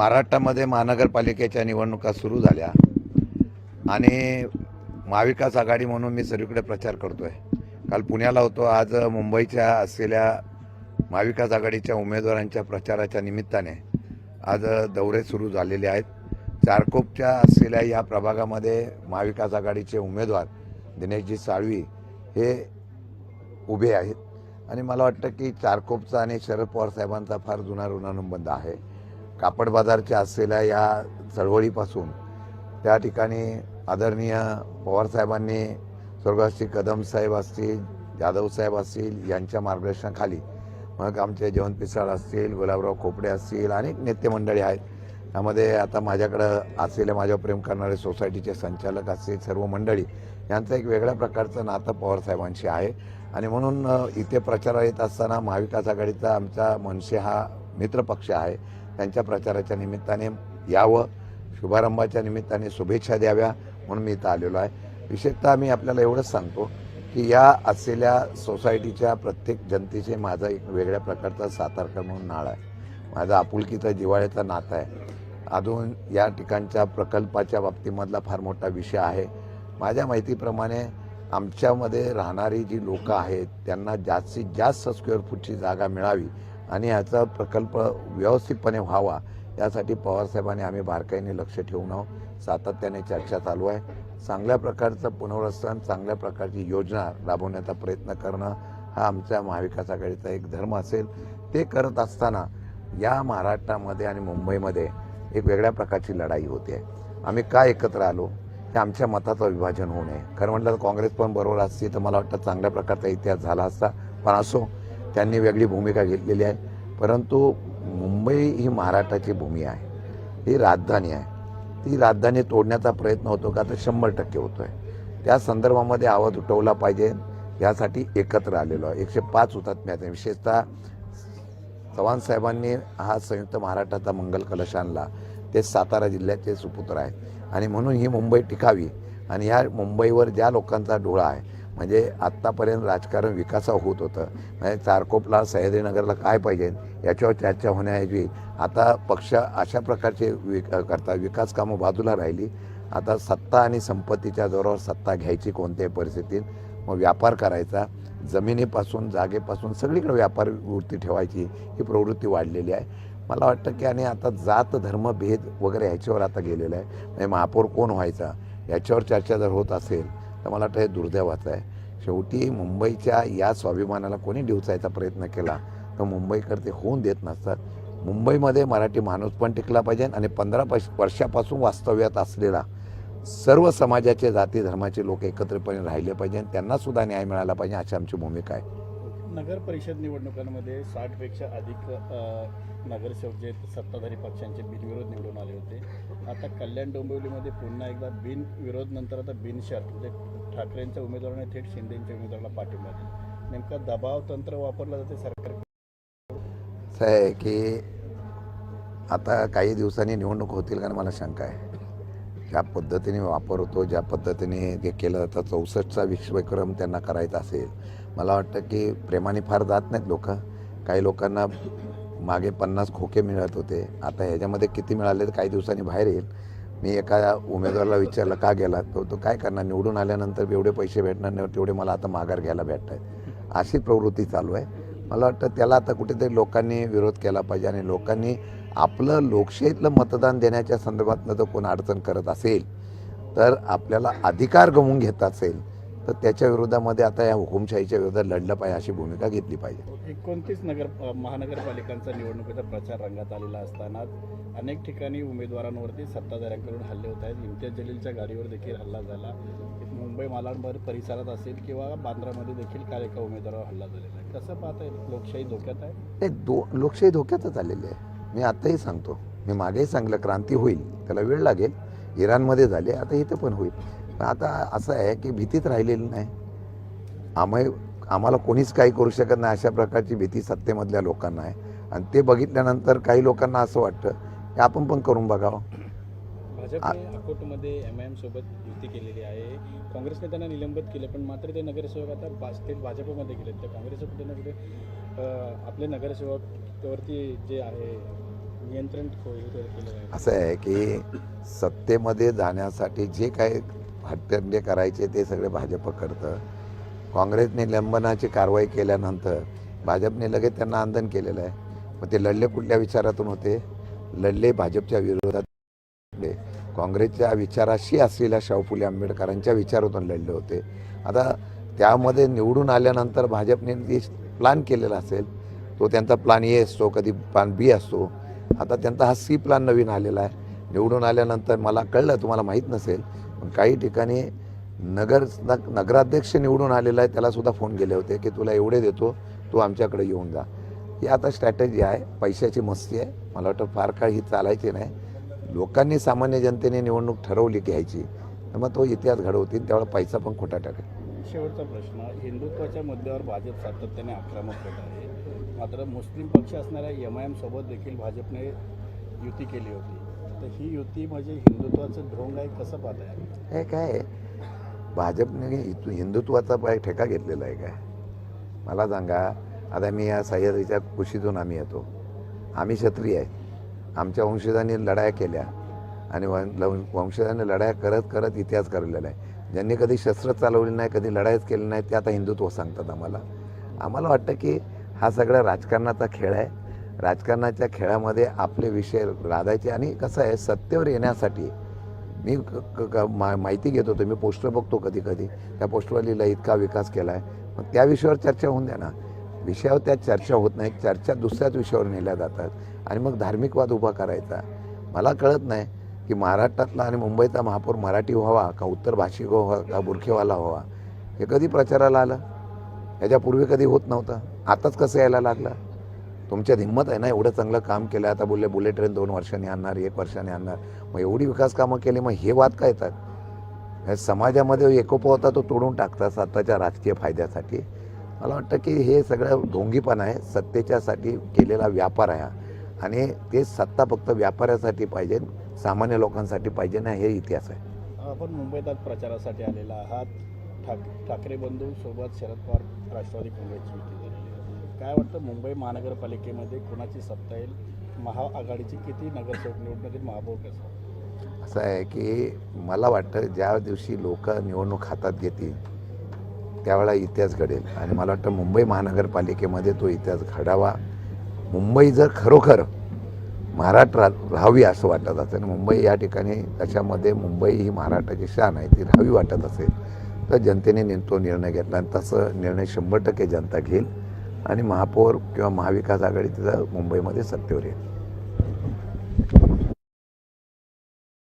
महाराष्ट्रामध्ये महानगरपालिकेच्या निवडणुका सुरू झाल्या आणि महाविकास आघाडी म्हणून मी सर्वीकडे प्रचार करतो आहे काल पुण्याला होतो. आज मुंबईच्या असलेल्या महाविकास आघाडीच्या उमेदवारांच्या प्रचाराच्या निमित्ताने आज दौरे सुरू झालेले आहेत. चारकोपच्या असलेल्या या प्रभागामध्ये महाविकास आघाडीचे उमेदवार दिनेशजी साळवी हे उभे आहेत. आणि मला वाटतं की चारकोपचा आणि शरद पवार साहेबांचा फार जुना ऋणानुबंध आहे. कापड बाजारच्या असलेल्या या चळवळीपासून त्या ठिकाणी आदरणीय पवारसाहेबांनी स्वर्गवासी कदम साहेब असतील जाधव साहेब असतील यांच्या मार्गदर्शनाखाली मग आमचे जयवंत पिसाळ असतील गुलाबराव खोपडे असतील अनेक नेते मंडळी आहेत. त्यामध्ये आता माझ्याकडं असलेले माझ्यावर प्रेम करणारे सोसायटीचे संचालक असतील सर्व मंडळी यांचं एक वेगळ्या प्रकारचं नातं पवारसाहेबांशी आहे. आणि म्हणून इथे प्रचार येत असताना महाविकास आघाडीचा आमचा मनसे हा मित्रपक्ष आहे. त्यांच्या प्रचाराच्या निमित्ताने यावं शुभारंभाच्या निमित्ताने शुभेच्छा द्याव्या म्हणून मी इथं आलेलो आहे. विशेषतः मी आपल्याला एवढंच सांगतो की या असलेल्या सोसायटीच्या प्रत्येक जनतेचे माझा एक वेगळ्या प्रकारचा सातारकर म्हणून नाळ आहे. माझा आपुलकीचा जिव्हाळ्याचा नाता आहे. अजून या ठिकाणच्या प्रकल्पाच्या बाबतीमधला फार मोठा विषय आहे. माझ्या माहितीप्रमाणे आमच्यामध्ये राहणारी जी लोकं आहेत त्यांना जास्तीत जास्त स्क्वेअर फूटची जागा मिळावी आणि ह्याचा प्रकल्प व्यवस्थितपणे व्हावा यासाठी पवारसाहेबांनी आम्ही बारकाईने लक्ष ठेवून आहोत. सातत्याने चर्चा चालू आहे. चांगल्या प्रकारचं पुनर्वसन चांगल्या प्रकारची योजना राबवण्याचा प्रयत्न करणं हा आमच्या महाविकास आघाडीचा एक धर्म असेल. ते करत असताना या महाराष्ट्रामध्ये आणि मुंबईमध्ये एक वेगळ्या प्रकारची लढाई होते. आम्ही का एकत्र आलो? हे आमच्या मताचं विभाजन होऊ नये. खरं म्हटलं तर काँग्रेस पण बरोबर असती तर मला वाटतं चांगल्या प्रकारचा इतिहास झाला असता. पण असो त्यांनी वेगळी भूमिका घेतलेली आहे. परंतु मुंबई ही महाराष्ट्राची भूमी आहे. ही राजधानी आहे. ती राजधानी तोडण्याचा प्रयत्न होतो का तर शंभर टक्के होतो आहे त्या संदर्भामध्ये आवाज उठवला पाहिजे. यासाठी एकत्र आलेलो आहे. एकशे पाच हुतात्म्याचे. विशेषतः चव्हाण साहेबांनी हा संयुक्त महाराष्ट्राचा मंगल कलश आणला. ते सातारा जिल्ह्याचे सुपुत्र आहेत. आणि म्हणून ही मुंबई टिकावी. आणि ह्या मुंबईवर ज्या लोकांचा डोळा आहे म्हणजे आत्तापर्यंत राजकारण विकासा होत होतं. म्हणजे चारकोपला सह्याद्रीनगरला काय पाहिजे? याच्यावर चर्चा होण्याऐवजी आता पक्ष अशा प्रकारचे विक करता विकास कामं बाजूला राहिली. आता सत्ता आणि संपत्तीच्या जोरावर सत्ता घ्यायची कोणत्याही परिस्थितीत. मग व्यापार करायचा. जमिनीपासून जागेपासून सगळीकडे व्यापार वृत्ती ठेवायची. ही प्रवृत्ती वाढलेली आहे. मला वाटतं की आणि आता जात धर्म भेद वगैरे ह्याच्यावर आता गेलेला आहे. म्हणजे महापौर कोण व्हायचा? याच्यावर चर्चा जर होत असेल तर मला वाटतं हे दुर्दैवाचं आहे. शेवटी मुंबईच्या या स्वाभिमानाला कोणी डिवचायचा प्रयत्न केला तर मुंबईकर ते होऊन देत नसतात. मुंबईमध्ये मराठी माणूस पण टिकला पाहिजे आणि पंधरा पश वर्षापासून वास्तव्यात असलेला सर्व समाजाचे जाती धर्माचे लोक एकत्रितपणे राहिले पाहिजे त्यांनासुद्धा त्यांना सुद्धा न्याय मिळाला पाहिजे अशी आमची भूमिका आहे. नगर परिषद निवडणुकांमध्ये साठपेक्षा अधिक नगरसेवक जे सत्ताधारी पक्षांचे बिनविरोध निवडून आले होते. आता कल्याण डोंबिवलीमध्ये पुन्हा एकदा बिनविरोध नंतर आता बिनशर्त म्हणजे ठाकरेंच्या उमेदवाराने थेट शिंदेच्या उमेदवाराला पाठिंबा दिला. नेमका दबाव तंत्र वापरलं जाते सरकार असं आहे की आता काही दिवसांनी निवडणूक होतील कारण मला शंका आहे. ज्या पद्धतीने वापर होतो ज्या पद्धतीने ते केलं जातं चौसष्टचा विश्वविक्रम त्यांना करायचा असेल मला वाटतं की प्रेमाने फार जात नाहीत लोक. काही लोकांना मागे पन्नास खोके मिळत होते. आता ह्याच्यामध्ये किती मिळाले तर काही दिवसांनी बाहेर येईल. मी एका उमेदवाराला विचारलं का गेला? तो तो काय करणार? निवडून आल्यानंतर एवढे पैसे भेटणार नाही तेवढे मला आता माघार घ्यायला भेटत आहेत अशी प्रवृत्ती चालू आहे. मला वाटतं त्याला आता कुठेतरी लोकांनी विरोध केला पाहिजे आणि लोकांनी आपलं लोकशाहीतलं मतदान देण्याच्या संदर्भातनं जर कोण अडचण करत असेल तर आपल्याला अधिकार गमवून घेत असेल तर त्याच्या विरोधामध्ये आता या हुकुमशाहीच्या विरोधात लढलं पाहिजे अशी भूमिका घेतली पाहिजे. एकोणतीस नगर महानगरपालिकांचा निवडणुकीचा प्रचार रंगात आलेला असताना अनेक ठिकाणी उमेदवारांवरती सत्ताधाऱ्यांकडून हल्ले होत आहेत. इम्तियाज जलीलच्या गाडीवर देखील हल्ला झाला. मुंबई मालाडभर परिसरात असेल किंवा बांद्रामध्ये देखील काल एका उमेदवारावर हल्ला झालेला आहे. कसं पाहता येईल लोकशाही धोक्यात आहे? हे दो लोकशाही धोक्यातच आलेली आहे. मी आत्ताही सांगतो. मी मागेही सांगलं क्रांती होईल त्याला वेळ लागेल. इराणमध्ये झाले आता इथं पण होईल. पण आता असं आहे की भीतीच राहिलेली नाही. आम्ही आम्हाला कोणीच काही करू शकत नाही अशा प्रकारची भीती सत्तेमधल्या लोकांना आहे. आणि ते बघितल्यानंतर काही लोकांना असं वाटतं की आपण पण करून बघावं. अकोटमध्ये एम आय एम सोबत युती केलेली आहे. काँग्रेसने त्यांना निलंबित केले पण मात्र ते नगरसेवक आता भा थेट भाजपमध्ये गेले तर काँग्रेसचं कुठे ना कुठे आपले नगरसेवकवरती जे आहे नियंत्रण केलं असं आहे की सत्तेमध्ये जाण्यासाठी जे काही हट्टंडे करायचे ते सगळे भाजप करतं. काँग्रेसने लंबनाची कारवाई केल्यानंतर भाजपने लगेच त्यांना आंदोलन केलेलं आहे. मग ते लढले कुठल्या विचारातून होते? लढले भाजपच्या विरोधात. काँग्रेसच्या विचाराशी असलेल्या शाहू फुले आंबेडकरांच्या विचारातून लढले होते. आता त्यामध्ये निवडून आल्यानंतर भाजपने जे प्लान केलेला असेल तो त्यांचा प्लान ए असतो कधी प्लान बी असतो. आता त्यांचा हा सी प्लान नवीन आलेला आहे. निवडून आल्यानंतर मला कळलं तुम्हाला माहीत नसेल पण काही ठिकाणी नगर नगराध्यक्ष निवडून आलेला आहे त्याला सुद्धा फोन केले होते की तुला एवढे देतो तू आमच्याकडे येऊन जा. ही आता स्ट्रॅटेजी आहे पैशाची मस्ती आहे. मला वाटतं फार काळ ही चालायची नाही. लोकांनी सामान्य जनतेने निवडणूक ठरवली घ्यायची तर मग तो इतिहास घडवतील त्यावेळेला पैसा पण खोटा टाकेल. शेवटचा प्रश्न हिंदुत्वाच्या मुद्द्यावर भाजप सातत्याने आक्रमक होत आहे. मात्र मुस्लिम पक्ष असणाऱ्या एम आय एम सोबत देखील भाजपने युती केली होती. तर ही युती म्हणजे हिंदुत्वाचं ढोंग आहे कसं पाहताय आहे हे काय? आहे? भाजपने हिंदुत्वाचा पाय ठेका घेतलेला आहे काय? मला सांगा आता मी या सह्याद्रीच्या कुशीतून आम्ही येतो. आम्ही क्षत्रिय आहे. आमच्या वंशजांनी लढाया केल्या आणि लव- वंशजांनी लढाया करत करत इतिहास करलेला आहे. ज्यांनी कधी शस्त्र चालवली नाही कधी लढाईच केली नाही ते आता हिंदुत्व सांगतात आम्हाला. आम्हाला वाटतं की हा सगळा राजकारणाचा खेळ आहे. राजकारणाच्या खेळामध्ये आपले विषय लादायचे आणि कसं आहे सत्तेवर येण्यासाठी मी क- क- मा माहिती घेत होतो मी पोस्टर बघतो कधी कधी. त्या पोस्टरवर लिहिलं इतका विकास केला आहे मग त्या विषयावर चर्चा होऊन द्या ना. विषयावर त्या चर्चा होत नाही चर्चा दुसऱ्याच विषयावर नेल्या जातात. आणि मग धार्मिकवाद उभा करायचा. मला कळत नाही की महाराष्ट्रातला आणि मुंबईचा महापौर मराठी व्हावा का उत्तर भाषिक व्हावा हो, का बुरखेवाला व्हावा? हे कधी प्रचाराला आलं? याच्यापूर्वी कधी होत नव्हतं. आताच कसं यायला लागलं? तुमच्यात हिंमत आहे ना एवढं चांगलं काम केलं आता बोलले बुलेट ट्रेन दोन वर्षांनी आणणार एक वर्षाने आणणार. मग एवढी विकास कामं केली मग हे वाद काय येतात? हे समाजामध्ये एकोपा होता तो तोडून टाकतात स्वतःच्या राजकीय फायद्यासाठी. मला वाटतं की हे सगळं ढोंगीपणा आहे सत्तेच्यासाठी केलेला व्यापार आहे हा. आणि ते सत्ता फक्त व्यापाऱ्यासाठी पाहिजे सामान्य लोकांसाठी पाहिजे ना हे इतिहास आहे. आपण मुंबईत आज प्रचारासाठी आलेला आहात. ठाक ठाकरे बंधू सोबत शरद पवार राष्ट्रवादी काँग्रेसची होती. काय वाटतं मुंबई महानगरपालिकेमध्ये कोणाची सत्ता येईल? महाआघाडीची किती नगरसेवक निवडणुकीत महापौर कसं असं आहे की मला वाटतं ज्या दिवशी लोक निवडणूक हातात घेतील त्यावेळा इतिहास घडेल. आणि मला वाटतं मुंबई महानगरपालिकेमध्ये तो इतिहास घडावा. मुंबई जर खरोखर महाराष्ट्रात राहावी असं वाटत असेल मुंबई या ठिकाणी त्याच्यामध्ये मुंबई ही महाराष्ट्राची शान आहे ती राहावी वाटत असेल तर जनतेने तो निर्णय घेतला आणि तसं निर्णय शंभर टक्के जनता घेईल. आणि महापौर किंवा महाविकास आघाडी तिथं मुंबईमध्ये सत्तेवर येईल.